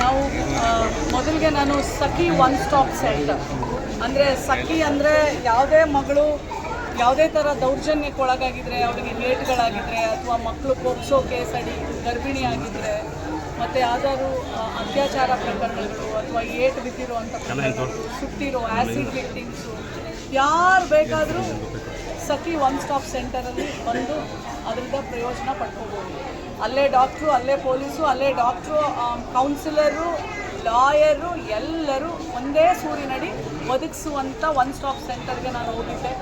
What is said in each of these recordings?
ನಾವು ಮೊದಲಿಗೆ ನಾನು ಸಖಿ ಒನ್ ಸ್ಟಾಪ್ ಸೆಂಟರ್ ಅಂದರೆ ಸಖಿ ಅಂದರೆ ಯಾವುದೇ ಮಗಳು ಯಾವುದೇ ಥರ ದೌರ್ಜನ್ಯಕ್ಕೆ ಒಳಗಾಗಿದ್ರೆ ಅವರಿಗೆ ಲೇಟ್ಗಳಾಗಿದ್ರೆ ಅಥವಾ ಮಕ್ಕಳು ಪೋಕ್ಸೋ ಕೇಸ್ ಅಡಿ ಗರ್ಭಿಣಿ ಆಗಿದ್ರೆ ಮತ್ತು ಯಾವ್ದಾದ್ರು ಅತ್ಯಾಚಾರ ಪ್ರಕರಣಗಳು ಅಥವಾ ಏಟ್ ಬಿದ್ದಿರುವಂಥ ಪ್ರಕರಣಗಳು ಸುಟ್ಟಿರೋ ಆ್ಯಸಿಡ್ ವಿಕ್ಟಿಮ್ಸು ಯಾರು ಬೇಕಾದರೂ ಸಖಿ ಒನ್ ಸ್ಟಾಪ್ ಸೆಂಟರಲ್ಲಿ ಬಂದು ಅದರಿಂದ ಪ್ರಯೋಜನ ಪಡ್ಕೋಬೋದು. ಅಲ್ಲೇ ಡಾಕ್ಟ್ರು ಅಲ್ಲೇ ಪೊಲೀಸು, ಅಲ್ಲೇ ಡಾಕ್ಟ್ರು ಕೌನ್ಸಿಲರು ಲಾಯರು ಎಲ್ಲರೂ ಒಂದೇ ಸೂರಿನಡಿ ಒದಗಿಸುವಂಥ ಒನ್ ಸ್ಟಾಪ್ ಸೆಂಟರ್ಗೆ ನಾನು ಹೋಗಿದ್ದೆ.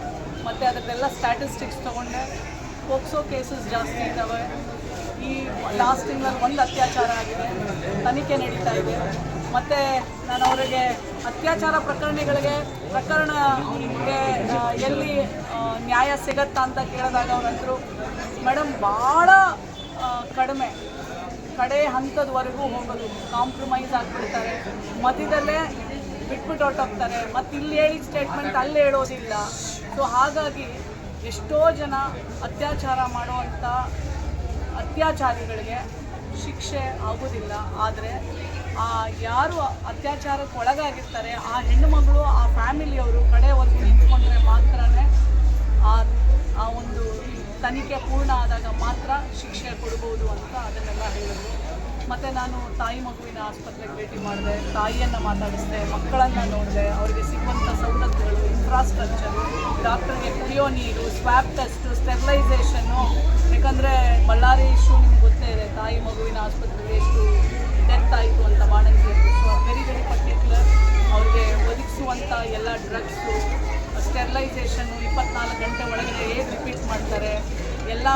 ಮತ್ತು ಅದರದ್ದೆಲ್ಲ ಸ್ಟ್ಯಾಟಿಸ್ಟಿಕ್ಸ್ ತೊಗೊಂಡೆ. ಪೋಕ್ಸೋ ಕೇಸಸ್ ಜಾಸ್ತಿ ಇದ್ದಾವೆ. ಈ ಲಾಸ್ಟ್ ತಿಂಗಳಲ್ಲಿ ಒಂದು ಅತ್ಯಾಚಾರ ಆಗಿದೆ. ತನಿಖೆ ನಡೀತಾ ಇದೆ. ಮತ್ತು ನಾನು ಅವರಿಗೆ ಅತ್ಯಾಚಾರ ಪ್ರಕರಣಗಳಿಗೆ ಪ್ರಕರಣಕ್ಕೆ ಎಲ್ಲಿ ನ್ಯಾಯ ಸಿಗತ್ತಾ ಅಂತ ಕೇಳಿದಾಗ ಅವರಂದರು ಮೇಡಮ್ ಭಾಳ ಕಡಿಮೆ. ಕಡೆ ಹಂತದವರೆಗೂ ಹೋಗೋದು. ಕಾಂಪ್ರಮೈಸ್ ಆಗಿಬಿಡ್ತಾರೆ. ಮಧ್ಯದಲ್ಲೇ ಬಿಟ್ಬಿಟ್ಟು ಹೊರಟೋಗ್ತಾರೆ. ಮತ್ತು ಇಲ್ಲಿ ಹೇಳಿದ ಸ್ಟೇಟ್ಮೆಂಟ್ ಅಲ್ಲಿ ಹೇಳೋದಿಲ್ಲ. ಸೊ ಹಾಗಾಗಿ ಎಷ್ಟೋ ಜನ ಅತ್ಯಾಚಾರ ಮಾಡುವಂಥ ಅತ್ಯಾಚಾರಿಗಳಿಗೆ ಶಿಕ್ಷೆ ಆಗೋದಿಲ್ಲ. ಆದರೆ ಯಾರು ಅತ್ಯಾಚಾರಕ್ಕೆ ಒಳಗಾಗಿರ್ತಾರೆ, ಆ ಹೆಣ್ಣು ಮಗಳು, ಆ ಫ್ಯಾಮಿಲಿಯವರು ಕಡೆವರೆಗೂ ನಿಂತ್ಕೊಂಡ್ರೆ ಮಾತ್ರನೇ ಆ ಆ ಒಂದು ತನಿಖೆ ಪೂರ್ಣ ಆದಾಗ ಮಾತ್ರ ಶಿಕ್ಷೆ ಕೊಡ್ಬೋದು ಅಂತ ಅದನ್ನೆಲ್ಲ ಹೇಳಿದ್ರು. ಮತ್ತು ನಾನು ತಾಯಿ ಮಗುವಿನ ಆಸ್ಪತ್ರೆಗೆ ಭೇಟಿ ಮಾಡಿದೆ, ತಾಯಿಯನ್ನು ಮಾತಾಡಿಸಿದೆ, ಮಕ್ಕಳನ್ನು ನೋಡಿದೆ, ಅವರಿಗೆ ಸಿಗುವಂಥ ಸವಲತ್ತುಗಳು ಇನ್ಫ್ರಾಸ್ಟ್ರಕ್ಚರು ಡಾಕ್ಟರ್ಗೆ ಕುಡಿಯೋ ನೀರು ಸ್ವ್ಯಾಬ್ ಟೆಸ್ಟು ಸ್ಟೆಬಿಲೈಸೇಷನ್ನು ಯಾಕಂದರೆ ಬಳ್ಳಾರಿ ಇಶ್ಯೂ ನಿಮ್ಗೆ ಗೊತ್ತೇ ಇದೆ, ತಾಯಿ ಮಗುವಿನ ಆಸ್ಪತ್ರೆಗೆ ಎಷ್ಟು ಡೆತ್ ಆಯಿತು ಅಂತ ಬಾಣಂತಿಯರು. ಸೊ ವೆರಿ ವೆರಿ ಪರ್ಟಿಕ್ಯುಲರ್ ಅವ್ರಿಗೆ ಒದಗಿಸುವಂಥ ಎಲ್ಲ ಡ್ರಗ್ಸು ಸ್ಟೆರಿಲೈಸೇಷನ್ನು ಇಪ್ಪತ್ನಾಲ್ಕು ಗಂಟೆ ಒಳಗಡೆ ಹೇಗೆ ರಿಪೀಟ್ ಮಾಡ್ತಾರೆ, ಎಲ್ಲ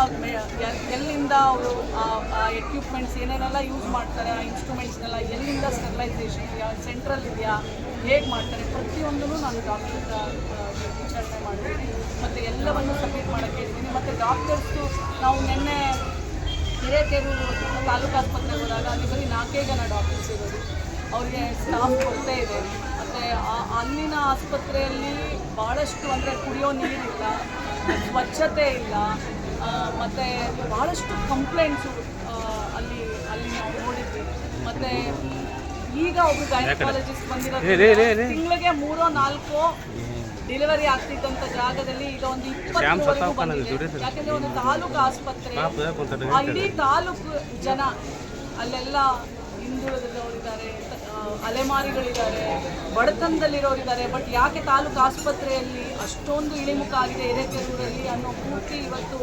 ಎಲ್ಲಿಂದ ಅವರು ಆ ಎಕ್ವಿಪ್ಮೆಂಟ್ಸ್ ಏನೇನೆಲ್ಲ ಯೂಸ್ ಮಾಡ್ತಾರೆ, ಆ ಇನ್ಸ್ಟ್ರೂಮೆಂಟ್ಸ್ನೆಲ್ಲ ಎಲ್ಲಿಂದ ಸ್ಟೆರಿಲೈಸೇಷನ್ ಯಾವ ಸೆಂಟ್ರಲ್ ಇದೆಯಾ, ಹೇಗೆ ಮಾಡ್ತಾರೆ, ಪ್ರತಿಯೊಂದನ್ನು ನಾನು ಡಾಕ್ಟರ್ ವಿಚಾರಣೆ ಮಾಡಿದ್ದೀನಿ ಮತ್ತು ಎಲ್ಲವನ್ನು ಸಬ್ಮಿಟ್ ಮಾಡೋಕ್ಕೆ ಇದ್ದೀನಿ ಮತ್ತು ಡಾಕ್ಟರ್ಸು ನಾವು ನಿನ್ನೆ ಹಿರೇಕೆರೂರು ತಾಲೂಕು ಆಸ್ಪತ್ರೆಗೆ ಹೋದಾಗ ಅಲ್ಲಿ ಬರೀ ನಾಲ್ಕೇ ಜನ ಡಾಕ್ಟರ್ಸ್ ಇರೋದು. ಅವ್ರಿಗೆ ಸ್ಟಾಫ್ ಕೊರತೆ ಇದೆ. ಮತ್ತು ಅಲ್ಲಿನ ಆಸ್ಪತ್ರೆಯಲ್ಲಿ ಭಾಳಷ್ಟು ಅಂದರೆ ಕುಡಿಯೋ ನೀರಿಲ್ಲ ಸ್ವಚ್ಛತೆ ಇಲ್ಲ ಮತ್ತು ಭಾಳಷ್ಟು ಕಂಪ್ಲೇಂಟ್ಸು ಅಲ್ಲಿ ಅಲ್ಲಿ ನಾವು ನೋಡಿದ್ವಿ. ಮತ್ತು ಈಗ ಒಬ್ಬರು ಗೈನಕಾಲಜಿಸ್ಟ್ ಬಂದಿರೋದು ತಿಂಗಳಿಗೆ ಮೂರೋ ನಾಲ್ಕು ಡೆಲಿವರಿ ಆಗ್ತಿದ್ದಂತ ಜಾಗದಲ್ಲಿ ಈಗ ಒಂದು ಇಪ್ಪತ್ತುವರೆಗೂ ಬಂದಿದೆ. ಯಾಕಂದ್ರೆ ಒಂದು ತಾಲೂಕು ಆಸ್ಪತ್ರೆ ಆ ಇಡೀ ತಾಲೂಕು ಜನ ಅಲ್ಲೆಲ್ಲ ಹಿಂದುಳಿದವರಿದ್ದಾರೆ ಅಲೆಮಾರಿಗಳಿದ್ದಾರೆ ಬಡತನದಲ್ಲಿರೋರಿದ್ದಾರೆ. ಬಟ್ ಯಾಕೆ ತಾಲೂಕು ಆಸ್ಪತ್ರೆಯಲ್ಲಿ ಅಷ್ಟೊಂದು ಇಳಿಮುಖ ಆಗಿದೆ ಹಿರೇಕೆರೂರಲ್ಲಿ ಅನ್ನೋ ಪೂರ್ತಿ ಇವತ್ತು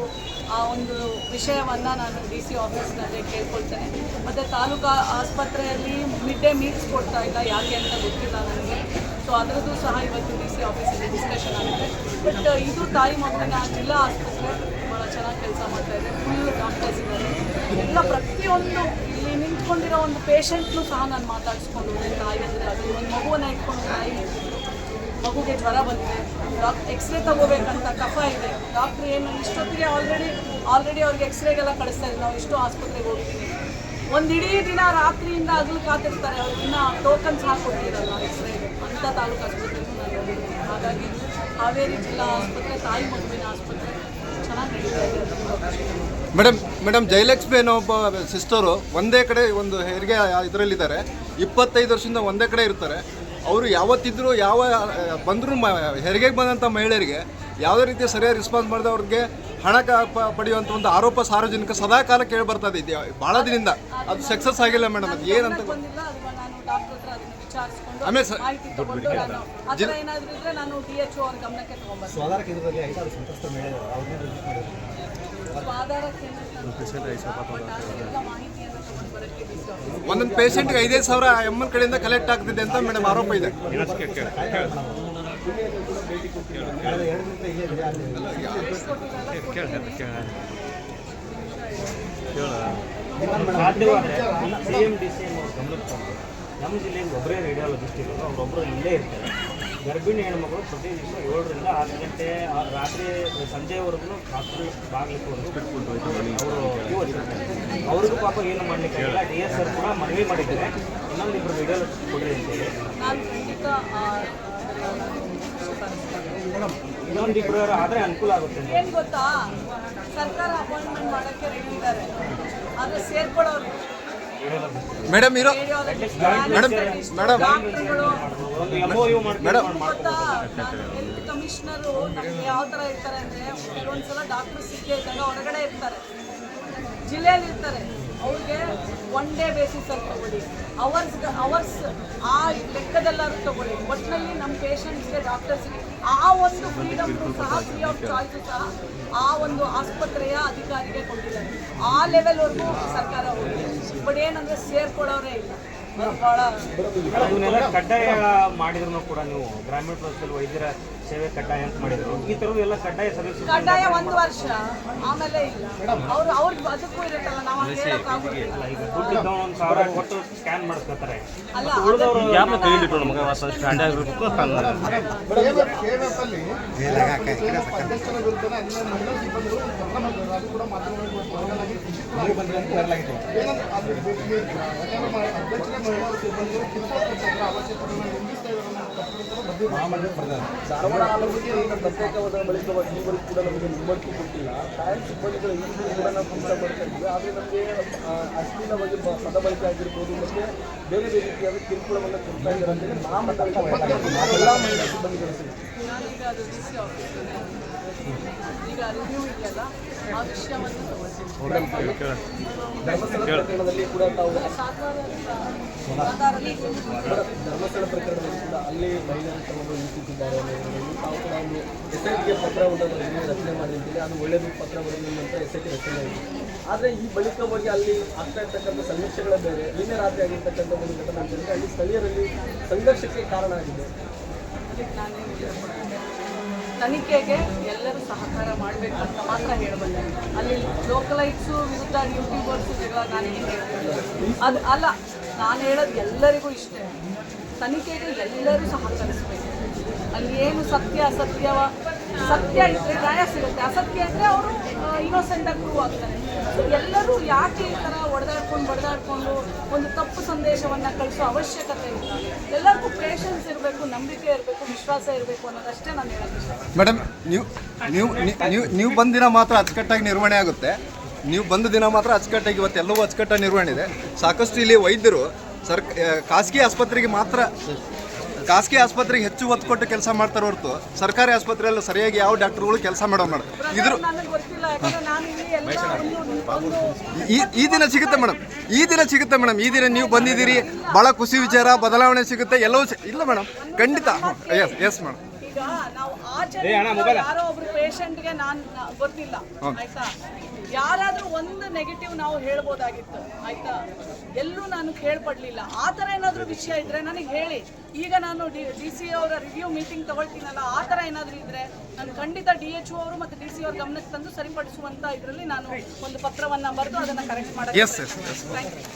ಆ ಒಂದು ವಿಷಯವನ್ನು ನಾನು ಡಿ ಸಿ ಆಫೀಸ್ನಲ್ಲಿ ಕೇಳ್ಕೊಳ್ತೇನೆ. ಮತ್ತು ತಾಲೂಕು ಆಸ್ಪತ್ರೆಯಲ್ಲಿ ಮಿಡ್ ಡೇ ಮೀಲ್ಸ್ ಕೊಡ್ತಾ ಇಲ್ಲ ಯಾಕೆ ಅಂತ ಗೊತ್ತಿಲ್ಲ ನನಗೆ. ಸೊ ಅದರದ್ದು ಸಹ ಇವತ್ತು ಡಿ ಸಿ ಆಫೀಸಲ್ಲಿ ಡಿಸ್ಕಷನ್ ಆಗಿದೆ ಬಟ್ ಇದು ತಾಯಿ ಮಗುವಿನ ಜಿಲ್ಲಾ ಆಸ್ಪತ್ರೆ ಭಾಳ ಚೆನ್ನಾಗಿ ಕೆಲಸ ಮಾಡ್ತಾ ಇದೆ. ಫುಲ್ ಡಾಕ್ಟರ್ಸ್ ಇದ್ದಾರೆ. ಎಲ್ಲ ಪ್ರತಿಯೊಂದು ಇಲ್ಲಿ ನಿಂತ್ಕೊಂಡಿರೋ ಒಂದು ಪೇಷಂಟ್ನು ಸಹ ನಾನು ಮಾತಾಡಿಸ್ಕೊಂಡು ತಾಯಿ ಅಂದರೆ ಅದು ಒಂದು ಮಗುವನ್ನು ಇಟ್ಕೊಂಡು ತಾಯಿ ಮಗುಗೆ ಜ್ವರ ಬಂದಿದೆ. ಡಾಕ್ ಎಕ್ಸ್ರೇ ತಗೋಬೇಕಂತ ಕಫ ಇದೆ. ಡಾಕ್ಟ್ರ್ ಏನು, ಇಷ್ಟೊತ್ತಿಗೆ ಆಲ್ರೆಡಿ ಆಲ್ರೆಡಿ ಅವ್ರಿಗೆ ಎಕ್ಸ್ರೇಗೆಲ್ಲ ಕಳಿಸ್ತಾ ಇದ್ದೀವಿ ನಾವು ಇಷ್ಟು ಆಸ್ಪತ್ರೆಗೆ ಹೋಗಿದ್ದೀವಿ ಒಂದು ಇಡೀ ದಿನ ರಾತ್ರಿಯಿಂದ ಹಗಲು ಕಾತಿರ್ತಾರೆ. ಅವ್ರಿಗೆ ಇನ್ನೂ ಟೋಕನ್ಸ್ ಹಾಕೊಟ್ಟಿರಲ್ಲ. ಅಂತ ತಾಲೂಕು ಆಸ್ಪತ್ರೆ ಹಾಗಾಗಿ ಹಾವೇರಿ ಜಿಲ್ಲಾ ಆಸ್ಪತ್ರೆ, ತಾಯಿ ಮಗುವಿನ ಆಸ್ಪತ್ರೆ ಚೆನ್ನಾಗಿ ಮೇಡಮ್ ಮೇಡಮ್, ಜಯಲಕ್ಷ್ಮಿ ಅನ್ನೋ ಒಬ್ಬ ಸಿಸ್ಟರು ಒಂದೇ ಕಡೆ ಒಂದು ಹೆರಿಗೆ ಇದರಲ್ಲಿದ್ದಾರೆ. ಇಪ್ಪತ್ತೈದು ವರ್ಷದಿಂದ ಒಂದೇ ಕಡೆ ಇರ್ತಾರೆ. ಅವರು ಯಾವತ್ತಿದ್ರೂ ಯಾವ, ಬಂದರೂ ಹೆರಿಗೆಗೆ ಬಂದಂಥ ಮಹಿಳೆಯರಿಗೆ ಯಾವುದೇ ರೀತಿಯ ಸರಿಯಾದ ರೆಸ್ಪಾನ್ಸ್ ಮಾಡಿದ ಅವ್ರಿಗೆ ಹಣ ಪಡೆಯುವಂತ ಪಡೆಯುವಂಥ ಒಂದು ಆರೋಪ ಸಾರ್ವಜನಿಕ ಸದಾ ಕಾಲ ಕೇಳಿ ಬರ್ತಾ ಇದೆ. ಭಾಳ ದಿನದಿಂದ ಅದು ಸಕ್ಸಸ್ ಆಗಿಲ್ಲ ಮೇಡಮ್ ಅದು ಏನಂತ ಗಮನಕ್ಕೆ ಬಂದಿಲ್ಲ ಅದು ನಾನು ಡಾಕ್ಟರ್ ಹತ್ರ ಅದನ್ನ ಆಮೇಲೆ ಸ- ಮಾಹಿತಿ ತಗೊಂಡು ನಾನು ಆ ಏನಾದರೂ ಇದ್ರೆ ನಾನು ಡಿ ಎಚ್ ಅವ್ರ ಗಮನಕ್ಕೆ ತಗೊಂಡ್ಬರ್ತೀನಿ. ಸ್ವಾಧಾರ ಕೇಂದ್ರದಲ್ಲಿ ಐದಾರು ಸಂತ್ರಸ್ತ ಮಹಿಳೆಯರು ಅವ್ರನ್ನೇ ರಿಲೀಸ್ ಮಾಡಿದ್ರು. ಸೊ ಆಧಾರ ಕೇಂದ್ರಕ್ಕೆ ನಾನು ಬಟ್ ಅದೆಲ್ಲ ತಗೊಂಡು ಬರೋಕ್ಕೆ ಡಿ ಒಂದೊಂದು ಪೇಷಂಟ್ಗೆ ಐದೈದು ಸಾವಿರ ಎಮ್ಮನ್ ಕಡೆಯಿಂದ ಕಲೆಕ್ಟ್ ಆಗ್ತಿದೆ ಅಂತ ಮೇಡಮ್ ಆರೋಪ ಇದೆ. C M D C M ಅವ್ರು ನಮ್ಮ ಜಿಲ್ಲೆಯಿಂದ ಒಬ್ಬರೇ ರೇಡಿಯಾಲಜಿಸ್ಟ್ ಇರೋದು ಅವ್ರೊಬ್ಬರು ಇಲ್ಲೇ ಇರ್ತಾರೆ ಗರ್ಭಿಣಿ ಹೆಣ್ಮಕ್ಳು ಪ್ರತಿ ದಿವಸ ಏಳರಿಂದ ಆರು ಗಂಟೆ ರಾತ್ರಿ ಸಂಜೆವರೆಗೂ ಹಾಸ್ಪಿಟಲ್ ಬಾಗ್ಲಿಕ್ಕೆ ಬಿಟ್ಬಿಟ್ಟು ಅವರು ಅವ್ರಿಗೂ ಪಾಪ ಏನು ಮಾಡಲಿಕ್ಕೆ ಇಲ್ಲ ಡಿ ಎಸ್ ಆರ್ ಕೂಡ ಮನವಿ ಮಾಡಿದ್ದಾರೆ ಇನ್ನೊಂದು ಇಬ್ಬರು ರೇಡಿಯಾಲಜಿಸ್ಟ್ ಕೊಡ್ರಿ ಅಂತೇಳಿ ನಾನು ಖಂಡಿತ ಆ, ಶಿಫಾರಸು ಇನ್ನೊಂದು ಇಬ್ಬರು ಆದರೆ ಅನುಕೂಲ ಆಗುತ್ತೆ ಏನು ಗೊತ್ತಾ? ಸರ್ಕಾರ ಅಪಾಯಿಂಟ್ಮೆಂಟ್ ಮಾಡೋಕ್ಕೆ ರೆಡಿ ಇದ್ದಾರೆ. ಆದರೆ ಸೇರ್ಕೊಳ್ಳೋರು. ಮೇಡಮ್ ಇರೋ madam, madam. Madam. Health commissioner ಯಾವ ಥರ ಇರ್ತಾರೆ ಅಂದರೆ ಕೆಲವೊಂದ್ಸಲ ಡಾಕ್ಟರ್ ಸಿಕ್ಕೇ ಇದ್ದಾಗ ಹೊರಗಡೆ ಇರ್ತಾರೆ. ಜಿಲ್ಲೆಯಲ್ಲಿ ಇರ್ತಾರೆ. ಅವ್ರಿಗೆ ಒನ್ ಡೇ ಬೇಸಿಸಲ್ಲಿ ತಗೊಳ್ಳಿ. ಅವರ್ಸ್ ಅವರ್ಸ್ ಆ ಲೆಕ್ಕದಲ್ಲಾದ್ರೂ ತಗೊಳ್ಳಿ. ಒಟ್ಟಿನಲ್ಲಿ ಪೇಷಂಟ್ಸ್ಗೆ ಡಾಕ್ಟರ್ಸ್ಗೆ ಆ ಒಂದು ಫ್ರೀಡಮ್ ಸಹ ಫ್ರೀ ಆಫ್ ಚಾಯ್ಸು ಸಹ ಆ ಒಂದು ಆಸ್ಪತ್ರೆಯ ಅಧಿಕಾರಿಗೆ ಕೊಟ್ಟಿದ್ದಾರೆ. ಆ ಲೆವೆಲ್ವರೆಗೂ ಸರ್ಕಾರ ಹೋಗಿದೆ. ಬಟ್ ಏನಂದರೆ ಸೇರ್ಕೊಳ್ಳೋರೇ ಇಲ್ಲ. ಭಾಳ ಅದನ್ನೆಲ್ಲ ಕಡ್ಡಾಯ ಮಾಡಿದ್ರು ಕೂಡ ನೀವು. ಗ್ರಾಮೀಣ ಪ್ರದೇಶದಲ್ಲಿ ವೈದ್ಯರ ಸೇವೆ ಕಡ್ಡಾಯ ಅಂತ ಮಾಡಿದ್ರು ಈ ತರ ಎಲ್ಲ ಕಡ್ಡಾಯ ಸರ್ವಿಸ್ ಕಡ್ಡಾಯ ಒಂದು ವರ್ಷ ಆಮೇಲೆ ಇಲ್ಲ ಅವ್ರು ಅವ್ರಿಗೆ ಅದಕ್ಕೂ ಇರುತ್ತಲ್ಲ ನಾವು ಈಗ ದುಡ್ಡು ಒಂದು ಸಾವಿರ ಕೊಟ್ಟು ಸ್ಕ್ಯಾನ್ ಮಾಡಿಸ್ಕೊತಾರೆ ಉಳಿದವರು ಅಧ್ಯಕ್ಷರ ವಿರುದ್ಧ ಅಲ್ಲಿನ ಮಹಿಳಾ ಸಿಬ್ಬಂದಿಗಳು ಪ್ರಕರಣ ಪ್ರತ್ಯೇಕವಾದ ಬಳಿಕವಾಗಿ ಈವರೆಗೂ ಕೂಡ ನಮಗೆ ನಿಮ್ಮಟ್ಟು ಕೊಟ್ಟಿಲ್ಲ. ಬ್ಯಾಂಕ್ ಸಿಬ್ಬಂದಿಗಳು ಈಗಲೂ ಕೂಡ ನಾವು ಕೆಲಸ ಮಾಡ್ತಾ ಆದರೆ ನಮಗೆ ಅಶ್ಲೀಲವಾಗಿ ಪದ ಬಳಕೆ ಆಗಿರ್ಬೋದು ಮತ್ತು ಬೇರೆ ಬೇರೆ ರೀತಿಯಾದ ಕಿರುಕುಳವನ್ನು ಕೊಡ್ತಾ ಇದ್ದಾರೆ ಅಂತೇಳಿ ಮಹಾಮಂಡಳಿ ಎಲ್ಲ ಮಹಿಳಾ ಸಿಬ್ಬಂದಿಗಳು ಸೇರಿ ಕೂಡ ತಾವು ಧರ್ಮಸ್ಥಳ ಪ್ರಕರಣದಲ್ಲಿ ಕೂಡ ಅಲ್ಲಿ ಮಹಿಳೆಯರು ತಗೊಂಡು ನಿಂತಿದ್ದಾರೆ ಅನ್ನೋದ್ರಲ್ಲಿ ತಾವು ಕೂಡ ಒಂದು ಎಸ್ ಐ ಟಿಗೆ ಪತ್ರವನ್ನು ರಚನೆ ಮಾಡಿದ್ದೀರಿ ಅದು ಒಳ್ಳೆಯದು ಪತ್ರ ಅಂತ ಎಸ್ ಐ ಟಿ ರಚನೆ ಆಗಿದೆ ಆದರೆ ಈ ಬಳಿಕ ಹೋಗಿ ಅಲ್ಲಿ ಆಗ್ತಾ ಇರ್ತಕ್ಕಂಥ ಸಮೀಕ್ಷೆಗಳ ಬೇರೆ. ನಿನ್ನೆ ರಾತ್ರಿ ಆಗಿರ್ತಕ್ಕಂಥ ಒಂದು ಘಟನೆ ಅಂತ ಅಲ್ಲಿ ಸ್ಥಳೀಯರಲ್ಲಿ ಸಂಘರ್ಷಕ್ಕೆ ಕಾರಣ ಆಗಿದೆ. ತನಿಖೆಗೆ ಎಲ್ಲರೂ ಸಹಕಾರ ಮಾಡಬೇಕು ಅಂತ ಮಾತ್ರ ಹೇಳಬಲ್ಲೆ. ಅಲ್ಲಿ ಲೋಕಲೈಟ್ಸು ವಿರುದ್ಧ ಯೂಟ್ಯೂಬರ್ಸು ಜಗಳ ನಾನೇನು ಹೇಳ್ತೀನಿ. ಅದು ಅಲ್ಲ, ನಾನು ಹೇಳೋದು ಎಲ್ಲರಿಗೂ ಇಷ್ಟೇ. ತನಿಖೆಗೆ ಎಲ್ಲರೂ ಸಹಕರಿಸಬೇಕು. ಅಲ್ಲಿ ಏನು ಸತ್ಯ ಅಸತ್ಯವ ಸತ್ಯ ಇದ್ರೆ ನ್ಯಾಯ ಸಿಗುತ್ತೆ. ಅಸತ್ಯ ಇದ್ರೆ ಅವರು ಇನ್ನೋಸೆಂಟಾಗಿ ಪ್ರೂವ್ ಆಗ್ತಾರೆ. ಎಲ್ಲರೂ ಯಾಕೆ ಈ ತರ ಹೊಡೆದಾಡ್ಕೊಂಡು ಬಡದಾಡ್ಕೊಂಡು ಒಂದು ತಪ್ಪು ಸಂದೇಶವನ್ನು ಕಳಿಸೋ ಅವಶ್ಯಕತೆ ಇಲ್ಲ. ಎಲ್ಲರಿಗೂ ಪೇಷನ್ಸ್ ಇರಬೇಕು, ನಂಬಿಕೆ ಇರಬೇಕು, ವಿಶ್ವಾಸ ಇರಬೇಕು ಅನ್ನೋದಷ್ಟೇ ನಾನು ಹೇಳೋದು. ಮೇಡಮ್, ನೀವು ನೀವು ನೀವು ನೀವು ಬಂದಿನ ಮಾತ್ರ ಅಚ್ಚುಕಟ್ಟಾಗಿ ನಿರ್ವಹಣೆ ಆಗುತ್ತೆ. ನೀವು ಬಂದ ದಿನ ಮಾತ್ರ ಅಚ್ಚುಕಟ್ಟಾಗಿ ಇವತ್ತೆಲ್ಲವೂ ಅಚ್ಚುಕಟ್ಟಾಗಿ ನಿರ್ವಹಣೆ ಇದೆ. ಸಾಕಷ್ಟು ಇಲ್ಲಿ ವೈದ್ಯರು ಸರ್ ಖಾಸಗಿ ಆಸ್ಪತ್ರೆಗೆ ಮಾತ್ರ ಖಾಸಗಿ ಆಸ್ಪತ್ರೆಗೆ ಹೆಚ್ಚು ಒತ್ತು ಕೊಟ್ಟು ಕೆಲಸ ಮಾಡ್ತಾರೆ ಹೊರತು ಸರ್ಕಾರಿ ಆಸ್ಪತ್ರೆಯಲ್ಲಿ ಸರಿಯಾಗಿ ಯಾವ ಡಾಕ್ಟರ್ಗಳು ಕೆಲಸ ಮಾಡೋ ಮೇಡಮ್. ಇದ್ರ ಈ ಈ ದಿನ ಸಿಗುತ್ತೆ ಮೇಡಮ್. ಈ ದಿನ ಸಿಗುತ್ತೆ ಮೇಡಮ್. ಈ ದಿನ ನೀವು ಬಂದಿದ್ದೀರಿ ಭಾಳ ಖುಷಿ ವಿಚಾರ ಬದಲಾವಣೆ ಸಿಗುತ್ತೆ ಎಲ್ಲವೂ ಇಲ್ಲ ಮೇಡಮ್. ಖಂಡಿತ. Yes yes madam. ನಾವು ಯಾರೋ ಒಬ್ರು ಪೇಷಂಟ್ಗೆ ನಾನು ಗೊತ್ತಿಲ್ಲ. ಆಯ್ತಾ? ಯಾರಾದ್ರೂ ಒಂದು ನೆಗೆಟಿವ್ ನಾವು ಹೇಳ್ಬೋದಾಗಿತ್ತು ಆಯ್ತಾ? ಎಲ್ಲೂ ನಾನು ಕೇಳ್ಪಡಲಿಲ್ಲ. ಆ ಥರ ಏನಾದರೂ ವಿಷಯ ಇದ್ರೆ ನನಗೆ ಹೇಳಿ. ಈಗ ನಾನು ಡಿ ಡಿ ಸಿ ಅವರ ರಿವ್ಯೂ ಮೀಟಿಂಗ್ ತಗೊಳ್ತೀನಲ್ಲ ಆ ಥರ ಏನಾದರೂ ಇದ್ರೆ ನಾನು ಖಂಡಿತ ಡಿ ಎಚ್ ಅವರು ಮತ್ತು ಡಿ ಸಿ ಅವ್ರ ಗಮನಕ್ಕೆ ತಂದು ಸರಿಪಡಿಸುವಂತ ಇದರಲ್ಲಿ ನಾನು ಒಂದು ಪತ್ರವನ್ನು ಬರೆದು ಅದನ್ನು ಕರೆಕ್ಟ್ ಮಾಡಿ ಥ್ಯಾಂಕ್ ಯು